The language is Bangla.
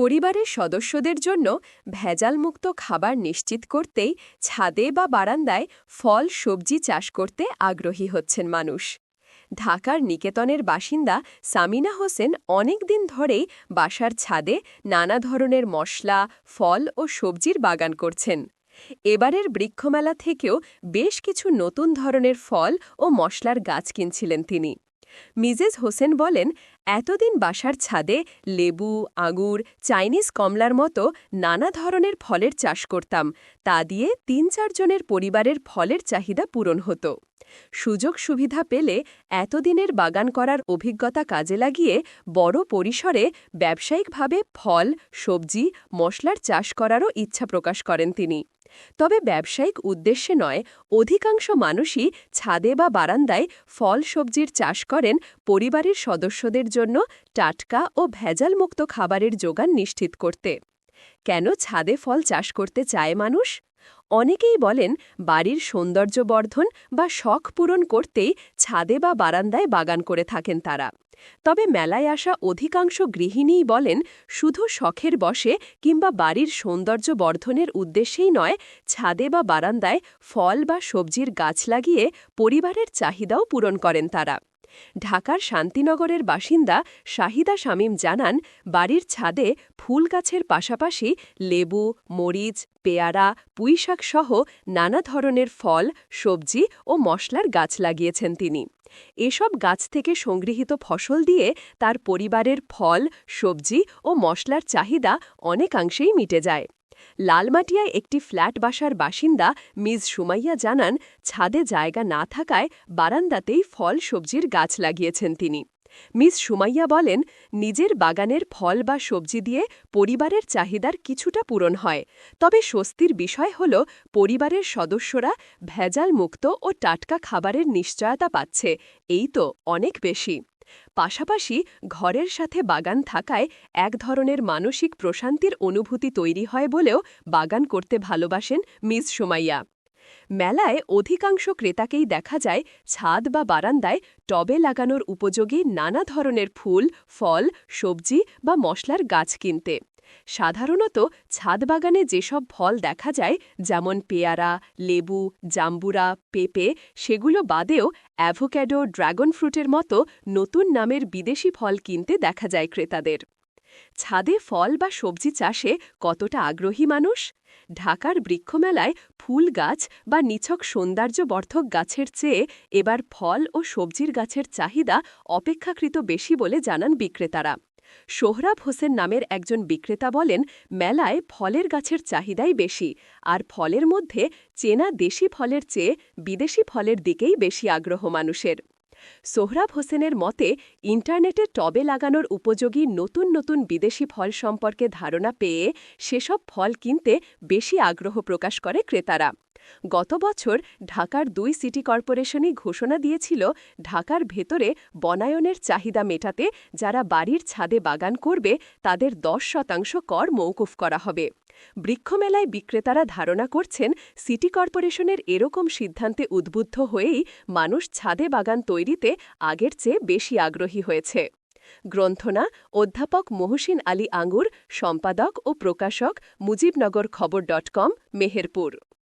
পরিবারের সদস্যদের জন্য ভেজালমুক্ত খাবার নিশ্চিত করতেই ছাদে বা বারান্দায় ফল, সবজি চাষ করতে আগ্রহী হচ্ছেন মানুষ। ঢাকার নিকেতনের বাসিন্দা সামিনা হোসেন অনেক দিন ধরেই বাসার ছাদে নানা ধরনের মশলা, ফল ও সবজির বাগান করছেন। এবারের বৃক্ষমেলা থেকেও বেশ কিছু নতুন ধরনের ফল ও মশলার গাছ কিনছিলেন তিনি। মিজেস হোসেন বলেন, এতদিন বাসার ছাদে লেবু, আঙুর, চাইনিজ কমলার মতো নানা ধরনের ফলের চাষ করতাম। তা দিয়ে তিন চারজনের পরিবারের ফলের চাহিদা পূরণ হতো। সুযোগ সুবিধা পেলে এতদিনের বাগান করার অভিজ্ঞতা কাজে লাগিয়ে বড় পরিসরে ব্যবসায়িকভাবে ফল, সবজি, মশলার চাষ করারও ইচ্ছা প্রকাশ করেন তিনি। তবে ব্যবসায়িক উদ্দেশ্যে নয়, অধিকাংশ মানুষই ছাদে বা বারান্দায় ফল, সবজির চাষ করেন পরিবারের সদস্যদের জন্য টাটকা ও ভেজালমুক্ত খাবারের যোগান নিশ্চিত করতে। কেন ছাদে ফল চাষ করতে চায় মানুষ? অনেকেই বলেন বাড়ির সৌন্দর্য বর্ধন বা শখ পূরণ করতেই ছাদে বা বারান্দায় বাগান করে থাকেন তারা। তবে মেলায় আসা অধিকাংশ গৃহিণীই বলেন শুধু শখের বসে কিংবা বাড়ির সৌন্দর্য বর্ধনের উদ্দেশ্যেই নয়, ছাদে বা বারান্দায় ফল বা সবজির গাছ লাগিয়ে পরিবারের চাহিদাও পূরণ করেন তারা। ঢাকার শান্তিনগরের বাসিন্দা শাহিদা শামীম জানান, বাড়ির ছাদে ফুল গাছের পাশাপাশি লেবু, মরিচ, পেয়ারা পুঁইশাক সহ নানা ধরনের ফল, সবজি ও মশলার গাছ লাগিয়েছেন তিনি। এসব গাছ থেকে সংগৃহীত ফসল দিয়ে তার পরিবারের ফল, সবজি ও মশলার চাহিদা অনেকাংশেই মিটে যায়। লালমাটিয়ায় একটি ফ্ল্যাট বাসার বাসিন্দা মিজ সুমাইয়া জানান, ছাদে জায়গা না থাকায় বারান্দাতেই ফল, সবজির গাছ লাগিয়েছেন তিনি। মিস সুমাইয়া বলেন, নিজের বাগানের ফল বা সবজি দিয়ে পরিবারের চাহিদার কিছুটা পূরণ হয়। তবে স্বস্তির বিষয় হল, পরিবারের সদস্যরা ভেজাল মুক্ত ও টাটকা খাবারের নিশ্চয়তা পাচ্ছে। এই তো অনেক বেশি। পাশাপাশি ঘরের সাথে বাগান থাকায় এক ধরনের মানসিক প্রশান্তির অনুভূতি তৈরি হয় বলেও বাগান করতে ভালোবাসেন মিস সোমাইয়া। মেলায় অধিকাংশ ক্রেতাকেই দেখা যায় ছাদ বা বারান্দায় টবে লাগানোর উপযোগী নানা ধরনের ফুল, ফল, সবজি বা মশলার গাছ কিনতে। সাধারণত ছাদ বাগানে যেসব ফল দেখা যায়, যেমন পেয়ারা, লেবু, জাম্বুরা, পেঁপে, সেগুলো বাদেও অ্যাভোক্যাডো, ড্রাগন ফ্রুটের মতো নতুন নামের বিদেশি ফল কিনতে দেখা যায় ক্রেতাদের। ছাদে ফল বা সবজি চাষে কতটা আগ্রহী মানুষ? ঢাকার বৃক্ষমেলায় ফুল গাছ বা নিছক সৌন্দর্যবর্ধক গাছের চেয়ে এবার ফল ও সবজির গাছের চাহিদা অপেক্ষাকৃত বেশি বলে জানান বিক্রেতারা। সোহরাব হোসেন নামের একজন বিক্রেতা বলেন, মেলায় ফলের গাছের চাহিদাই বেশি, আর ফলের মধ্যে চেনা দেশি ফলের চেয়ে বিদেশি ফলের দিকেই বেশি আগ্রহ মানুষের। সোহরাব হোসেনের মতে, ইন্টারনেটে টবে লাগানোর উপযোগী নতুন নতুন বিদেশি ফল সম্পর্কে ধারণা পেয়ে সেসব ফল কিনতে বেশি আগ্রহ প্রকাশ করে ক্রেতারা। গত বছর ঢাকার দুই সিটি কর্পোরেশনই ঘোষণা দিয়েছিল ঢাকার ভেতরে বনায়নের চাহিদা মেটাতে যারা বাড়ির ছাদে বাগান করবে, তাদের দশ শতাংশ কর মৌকুফ করা হবে। বৃক্ষমেলায় বিক্রেতারা ধারণা করছেন, সিটি কর্পোরেশনের এরকম সিদ্ধান্তে উদ্বুদ্ধ হয়েই মানুষ ছাদে বাগান তৈরিতে আগের চেয়ে বেশি আগ্রহী হয়েছে। গ্রন্থনা, অধ্যাপক মহসিন আলী আঙ্গুর, সম্পাদক ও প্রকাশক মুজিবনগর খবর ডট কম, মেহেরপুর।